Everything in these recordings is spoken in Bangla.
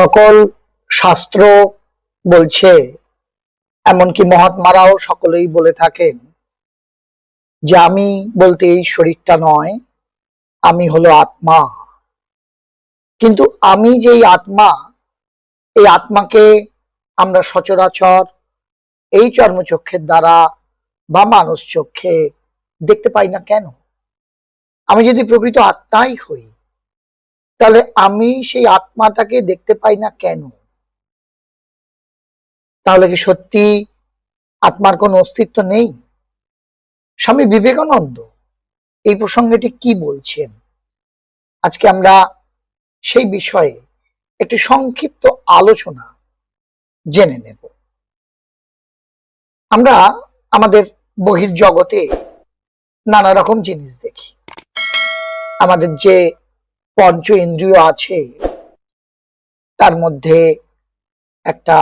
সকল শাস্ত্র বলছে, এমনকি মহাত্মারাও সকলেই বলে থাকেন যে আমি বলতে এই শরীরটা নয়, আমি হলো আত্মা। কিন্তু আমি যেই আত্মা, এই আত্মাকে আমরা সচরাচর এই চর্মচক্ষের দ্বারা বা মানুষ চক্ষে দেখতে পাই না কেন? আমি যদি প্রকৃত আত্মাই হই তাহলে আমি সেই আত্মাটাকে দেখতে পাই না কেন? তাহলে কি সত্যি আত্মার কোনো অস্তিত্ব নেই? স্বামী বিবেকানন্দ এই প্রসঙ্গটি কি বলছেন? আজকে আমরা সেই বিষয়ে একটি সংক্ষিপ্ত আলোচনা জেনে নেব। আমরা আমাদের বহির জগতে নানা রকম জিনিস দেখি। আমাদের যে পঞ্চ ইন্দ্রিয় আছে, তার মধ্যে একটা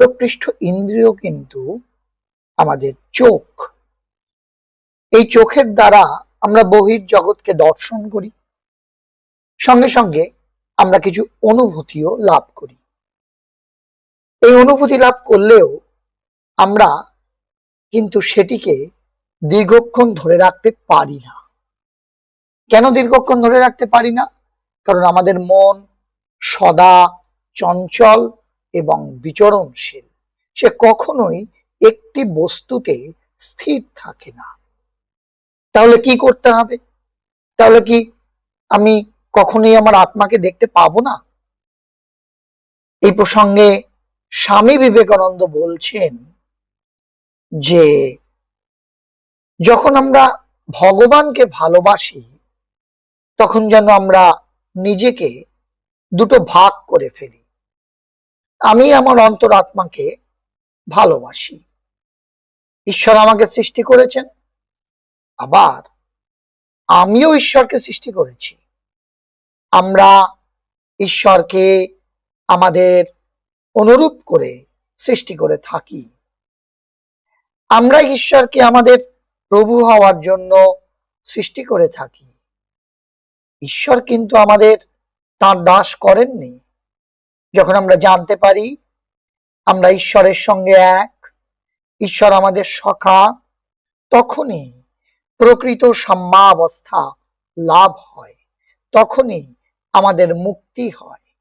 প্রকৃষ্ট ইন্দ্রিয় কিন্তু আমাদের চোখ। এই চোখের দ্বারা আমরা বহির জগৎকে দর্শন করি, সঙ্গে সঙ্গে আমরা কিছু অনুভূতিও লাভ করি। এই অনুভূতি লাভ করলেও আমরা কিন্তু সেটিকে দীর্ঘক্ষণ ধরে রাখতে পারি না। কেন দীর্ঘক্ষণ ধরে রাখতে পারি না? কারণ আমাদের মন সদা চঞ্চল এবং বিচরণশীল। সে কখনোই একটি বস্তুতে স্থির থাকে না। তাহলে কি করতে হবে? তাহলে কি আমি কখনোই আমার আত্মাকে দেখতে পাবো না? এই প্রসঙ্গে স্বামী বিবেকানন্দ বলছেন যে, যখন আমরা ভগবানকে ভালোবাসি, তখন যেন আমরা নিজেকে দুটো ভাগ করে ফেলি। আমি আমার অন্তরাত্মাকে ভালোবাসি। ঈশ্বর আমাকে সৃষ্টি করেছেন, আবার আমিও ঈশ্বরকে সৃষ্টি করেছি। আমরা ঈশ্বরকে আমাদের অনুরূপ করে সৃষ্টি করে থাকি। আমরা ঈশ্বরকে আমাদের প্রভু হওয়ার জন্য সৃষ্টি করে থাকি। ঈশ্বর কিন্তু আমাদের তার দাস করেননি। যখন আমরা জানতে পারি, আমরা ঈশ্বরের সঙ্গে এক, ঈশ্বর আমাদের সখা, তখনই প্রকৃত সাম্যাবস্থা লাভ হয়, তখনই আমাদের মুক্তি হয়।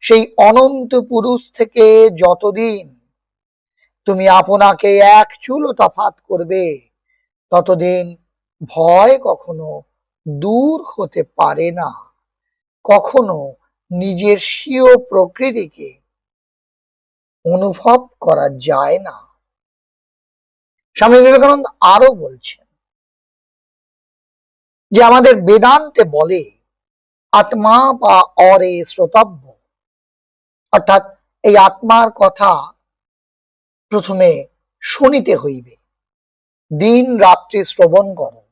সেই অনন্ত পুরুষ থেকে যতদিন তুমি আপনাকে এক চুলো তফাত করবে, ততদিন ভয় কখনো দূর হতে পারে না। কখনো নিজের স্বীয় প্রকৃতিকে অনুভব করা যায় না। স্বামী বিবেকানন্দ আরও বলছেন যে আমাদের বেদান্তে বলে, আত্মা বা অরে শ্রোতব্য। অর্থাৎ এই আত্মার কথা প্রথমে শুনিতে হইবে। দিন রাত্রি শ্রবণ করো।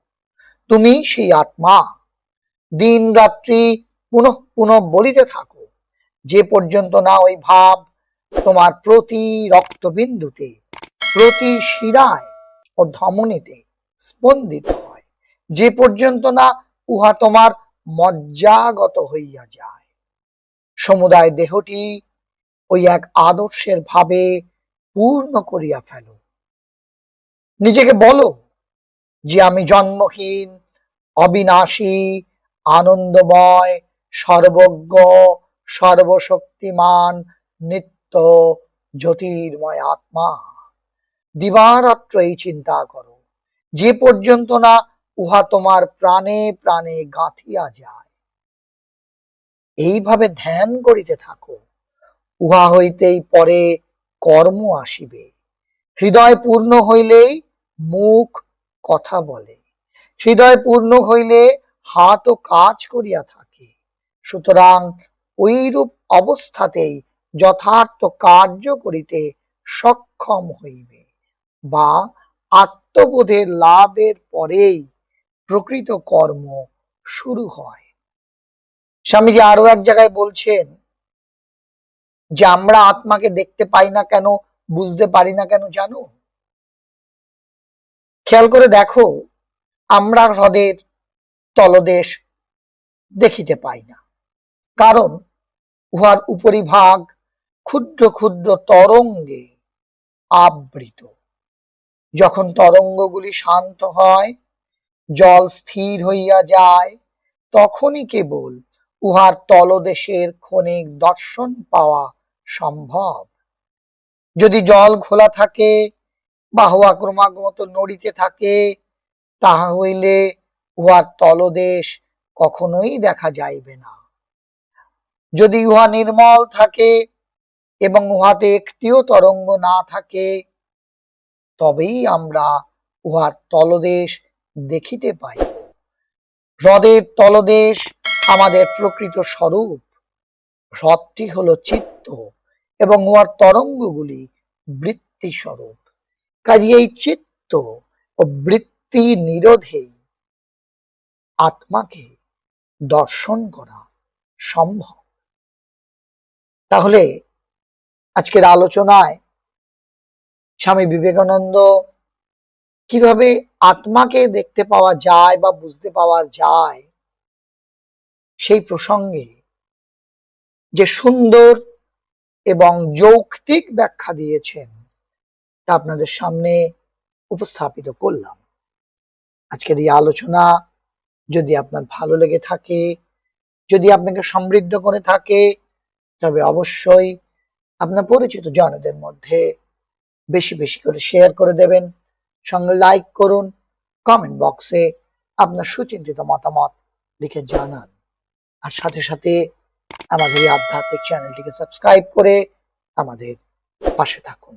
তুমি সেই আত্মা। দিন রাত্রি পুনঃ পুনঃ বলিতে থাকো। যে পর্যন্ত না ওই ভাব তোমার প্রতি রক্তবিন্দুতে, প্রতি শিরায় ও ধমনীতে স্পন্দিত হয়, যে পর্যন্ত না উহা তোমার মজ্জাগত হইয়া যায়। সমুদায় দেহটি ওই এক আদর্শের ভাবে পূর্ণ করিয়া ফেলো। নিজেকে বলো যে আমি জন্মহীন, অবিনাশী, আনন্দময়, সর্বজ্ঞ, সর্বশক্তিমান, নিত্য জ্যোতির্ময় আত্মা। দিবারাত্র এই চিন্তা করো, যে পর্যন্ত না উহা তোমার প্রাণে প্রাণে গাঁথিয়া যায়। এইভাবে ধ্যান করিতে থাকো, উহা হইতেই পরে কর্ম আসিবে। হৃদয় পূর্ণ হইলেই মুখ কথা বলে। হৃদয় পূর্ণ হইলে হাত ও কাজ করিয়া থাকে। সুতরাং ওইরূপ অবস্থাতেই যথার্থ কার্য করিতে সক্ষম হইবে বা আত্মবোধের লাভের পরেই প্রকৃত কর্ম শুরু হয়। স্বামীজি আরও এক জায়গায় বলছেন, যে আমরা আত্মাকে দেখতে পাই না কেন, বুঝতে পারি না কেন জানো? খেয়াল করে দেখো, আমরা হ্রদের তলদেশ দেখিতে পাই না। কারণ উহার উপরিভাগ ক্ষুদ্র ক্ষুদ্র তরঙ্গে আবৃত। যখন তরঙ্গগুলি শান্ত হয়, জল স্থির হইয়া যায়, তখনই কেবল উহার তলদেশের ক্ষণিক দর্শন পাওয়া সম্ভব। যদি জল খোলা থাকে বা হওয়া ক্রমাগত নড়িতে থাকে, তাহা হইলে উহার তলদেশ কখনোই দেখা যাইবে না। যদি উহা নির্মল থাকে এবং উহাতে একটিও তরঙ্গ না থাকে, তবেই আমরা উহার তলদেশ দেখিতে পাই। হ্রদের তলদেশ আমাদের প্রকৃত স্বরূপ। হ্রদটি হলো চিত্ত এবং উহার তরঙ্গগুলি বৃত্তি স্বরূপ কাজে এই চিত্ত ও বৃত্তি নিরোধেই আত্মাকে দর্শন করা সম্ভব। তাহলে আজকের আলোচনায় স্বামী বিবেকানন্দ কীভাবে আত্মাকে দেখতে পাওয়া যায় বা বুঝতে পাওয়া যায়, সেই প্রসঙ্গে যে সুন্দর এবং যৌক্তিক ব্যাখ্যা দিয়েছেন তা আপনাদের সামনে উপস্থাপিত করলাম। আজকের এই আলোচনা যদি আপনার ভালো লেগে থাকে, যদি আপনাকে সমৃদ্ধ করে থাকে, তবে অবশ্যই আপনার পরিচিত জনদের মধ্যে বেশি বেশি করে শেয়ার করে দেবেন, সঙ্গে লাইক করুন কমেন্ট বক্সে আপনার সুচিন্তিত মতামত লিখে জানান। আর সাথে সাথে আমাদের এই আধ্যাত্মিক চ্যানেলটিকে সাবস্ক্রাইব করে আমাদের পাশে থাকুন।